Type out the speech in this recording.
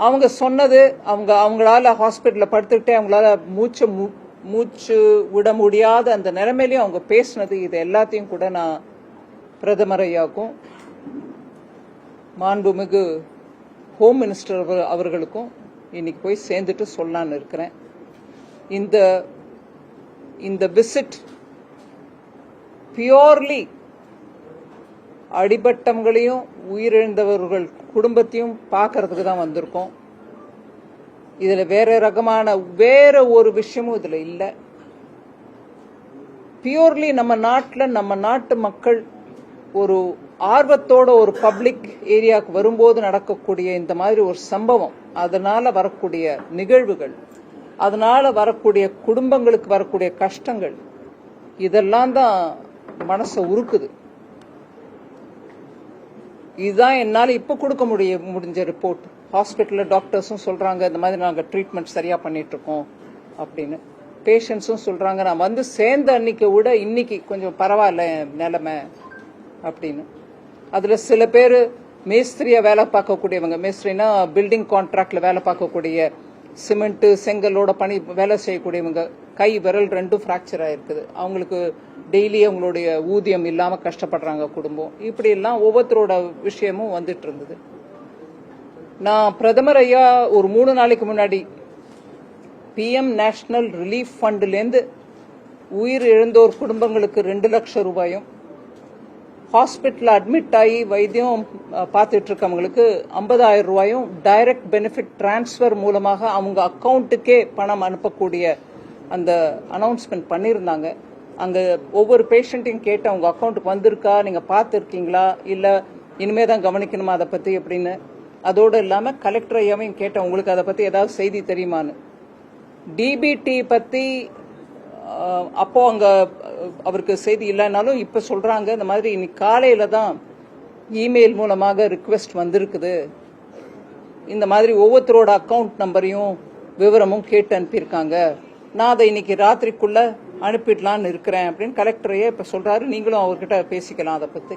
அவங்க சொன்னது அவங்க அவங்களால ஹாஸ்பிட்டலில் படுத்துக்கிட்டே அவங்களால மூச்சு மு- மூச்சு விட முடியாத அந்த நிலைமையிலையும் அவங்க பேசினது இது எல்லாத்தையும் கூட நான் பிரதமர் ஐயாவுக்கும் மாண்புமிகு ஹோம் மினிஸ்டர் அவர்- அவர்களுக்கும் இன்னைக்கு போய் சேர்ந்துட்டு சொல்லலான்னு இருக்கிறேன். இந்த இந்த விசிட் பியோர்லி அடிபட்டவங்களையும் உயிரிழந்தவர்கள் குடும்பத்தையும் பார்க்கறதுக்கு தான் வந்திருக்கோம். இதில் வேற ரகமான வேற ஒரு விஷயமும் இதில் இல்லை. பியூர்லி நம்ம நாட்டில் நம்ம நாட்டு மக்கள் ஒரு ஆர்வத்தோட ஒரு பப்ளிக் ஏரியாவுக்கு வரும்போது நடக்கக்கூடிய இந்த மாதிரி ஒரு சம்பவம் அதனால வரக்கூடிய நிகழ்வுகள் அதனால வரக்கூடிய குடும்பங்களுக்கு வரக்கூடிய கஷ்டங்கள் இதெல்லாம் தான் மனசை உருக்குது. இதுதான் என்னால் இப்போ கொடுக்க முடிய முடிஞ்ச ரிப்போர்ட் ஹாஸ்பிட்டலில் டாக்டர்ஸும் சொல்கிறாங்க இந்த மாதிரி நாங்கள் ட்ரீட்மெண்ட் சரியாக பண்ணிட்டு இருக்கோம் அப்படின்னு. பேஷண்ட்ஸும் சொல்கிறாங்க நான் வந்து சேர்ந்த அன்னைக்கு விட இன்னைக்கு கொஞ்சம் பரவாயில்ல நிலமை நிலைமை அப்படின்னு. அதில் சில பேர் மேஸ்திரியாக வேலை பார்க்கக்கூடியவங்க மேஸ்திரினா பில்டிங் கான்ட்ராக்டில் வேலை பார்க்கக்கூடிய சிமெண்ட்டு செங்கலோட பணி வேலை செய்யக்கூடியவங்க கை விரல் ரெண்டும் ஃப்ராக்சர் ஆயிருக்குது. அவங்களுக்கு டெய்லி அவங்களுடைய ஊதியம் இல்லாமல் கஷ்டப்படுறாங்க குடும்பம். இப்படி எல்லாம் ஒவ்வொருத்தரோட விஷயமும் வந்துட்டு இருந்தது. நான் பிரதமர் ஐயா ஒரு மூணு நாளைக்கு முன்னாடி பிஎம் நேஷனல் ரிலீஃப் ஃபண்ட்லேருந்து உயிர் இழந்தோர் குடும்பங்களுக்கு ரெண்டு லட்சம் ரூபாயும் ஹாஸ்பிட்டலில் அட்மிட் ஆகி வைத்தியம் பார்த்துட்டு இருக்கவங்களுக்கு ஐம்பதாயிரம் ரூபாயும் டைரக்ட் பெனிஃபிட் டிரான்ஸ்ஃபர் மூலமாக அவங்க அக்கௌண்ட்டுக்கே பணம் அனுப்பக்கூடிய அந்த அனௌன்ஸ்மெண்ட் பண்ணியிருந்தாங்க அங்கே ஒவ்வொரு பேஷண்ட்டையும் கேட்டு அவங்க அக்கௌண்ட்டுக்கு வந்திருக்கா? நீங்கள் பார்த்துருக்கீங்களா? இல்லை இனிமே தான் கவனிக்கணுமா அதை பற்றி எப்படின்னு அதோடு இல்லாமல் கலெக்டர் ஐயாவையும் கேட்டேன். உங்களுக்கு அதை பற்றி ஏதாவது செய்தி தெரியுமான்னு. டிபிடி பற்றி அப்போ அங்கே அவருக்கு செய்தி இல்லைனாலும் இப்போ சொல்கிறாங்க இந்த மாதிரி இன்னைக்கு காலையில் தான் இமெயில் மூலமாக ரிக்வெஸ்ட் வந்திருக்குது. இந்த மாதிரி ஒவ்வொருத்தரோட அக்கவுண்ட் நம்பரையும் விவரமும் கேட்டு அனுப்பியிருக்காங்க. நான் அதை இன்னைக்கு ராத்திரிக்குள்ள அனுப்பிடலான்னு இருக்கிறேன் அப்படின்னு கலெக்டரையே இப்ப சொல்றாரு. நீங்களும் அவர்கிட்ட பேசிக்கலாம் அதை பத்தி.